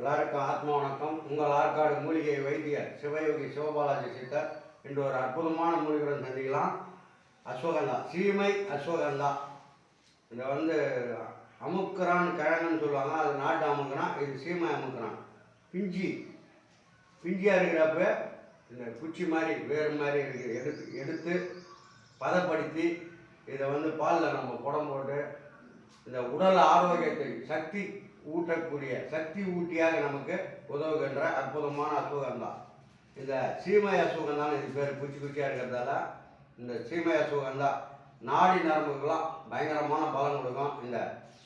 எல்லாருக்கும் ஆத்ம வணக்கம். உங்கள் ஆற்காடு மூலிகை வைத்தியர் சிவயோகி சிவபாலாஜி சித்தர் இன்று ஒரு அற்புதமான மூலிகையுடன் சந்திக்கலாம். அஸ்வகந்தா சீமை அஸ்வகந்தா இதை வந்து அமுக்கிறான் கிழங்குன்னு சொல்லுவாங்க. அது நாட்டு அமுக்கிறான் இது சீமை அமுக்கிறான். பிஞ்சி. பிஞ்சியாக இருக்கிறப்ப இந்த குச்சி மாதிரி வேறு மாதிரி இருக்குது எடுத்து எடுத்து பதப்படுத்தி இதை வந்து பாலில் நம்ம குடம் போட்டு இந்த உடல் ஆரோக்கியத்தை சக்தி ஊட்டக்கூடிய சக்தி ஊட்டியாக நமக்கு உதவுகின்ற அற்புதமான அசுகம் தான் இந்த சீமை அசுகம் தான் இது பேர். குச்சி குச்சியாக இருக்கிறதால இந்த சீமை அசுகம் தான் நாடி நரம்புக்கெல்லாம் பயங்கரமான பலம் கொடுக்கும். இந்த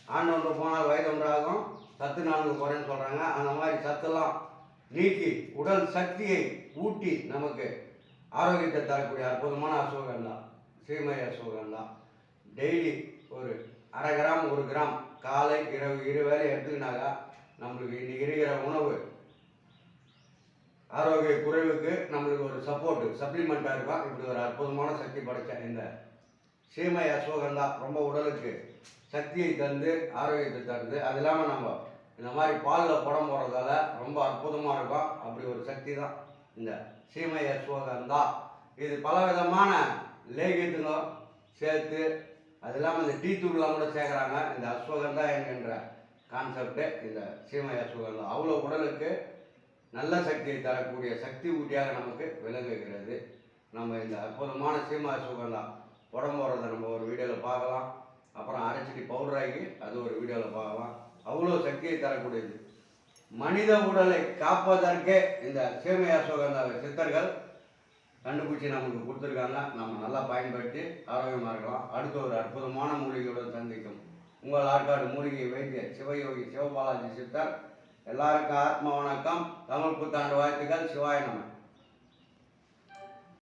ஆண்டொன்று போனால் வயது ஒன்றாகும் சத்து நான்கு குறைன்னு சொல்கிறாங்க அந்த மாதிரி சத்தெல்லாம் நீக்கி உடல் சக்தியை ஊட்டி நமக்கு ஆரோக்கியத்தை தரக்கூடிய அற்புதமான அசோகம் தான் சீமை அசோகம் தான் டெய்லி ஒரு அரை கிராம் ஒரு கிராம் காலை இரவு இரு வேலை எடுத்துக்கினாக்கா நம்மளுக்கு இன்னைக்கு இருக்கிற உணவு ஆரோக்கிய குறைவுக்கு நம்மளுக்கு ஒரு சப்போர்ட்டு சப்ளிமெண்ட்டாக இருக்கும். இப்படி ஒரு அற்புதமான சக்தி படைச்ச இந்த சீமை அசோகந்தா ரொம்ப உடலுக்கு சக்தியை தந்து ஆரோக்கியத்தை தருது அது இல்லாமல் நம்ம இந்த மாதிரி பாலில் படம் போடுறதால ரொம்ப அற்புதமாக இருக்கும். அப்படி ஒரு சக்தி தான் இந்த சீமை அசோகந்தா இது பல விதமான லேகியத்துங்களும் சேர்த்து அது இல்லாமல் இந்த டீ தூள்லாம் கூட சேர்க்குறாங்க. இந்த அஸ்வகந்தா என்கின்ற கான்செப்டு இந்த சீமை அஸ்வகந்தா அவ்வளோ உடலுக்கு நல்ல சக்தியை தரக்கூடிய சக்தி ஊட்டியாக நமக்கு விளங்குகிறது. நம்ம இந்த அற்புதமான சீமா அஸ்வகந்தா உடம்பு போடுறத நம்ம ஒரு வீடியோவில் பார்க்கலாம். அப்புறம் அரைச்சிட்டு பவுடராகி அது ஒரு வீடியோவில் பார்க்கலாம். அவ்வளோ சக்தியை தரக்கூடியது. மனித உடலை காப்பதற்கே இந்த சீமையா அஸ்வகந்தாவை சித்தர்கள் கண்டுபிடிச்சி நமக்கு கொடுத்துருக்காங்க. நம்ம நல்லா பயன்படுத்தி ஆரோக்கியமாக இருக்கலாம். அடுத்த ஒரு அற்புதமான மூலிகையுடன் சந்திக்கும். உங்கள் ஆற்காடு மூலிகை வைத்தியர் சிவயோகி சிவபாலாஜி சித்தர். எல்லாருக்கும் ஆத்ம வணக்கம். தமிழ் புத்தாண்டு வாழ்த்துக்கள். சிவாய நம.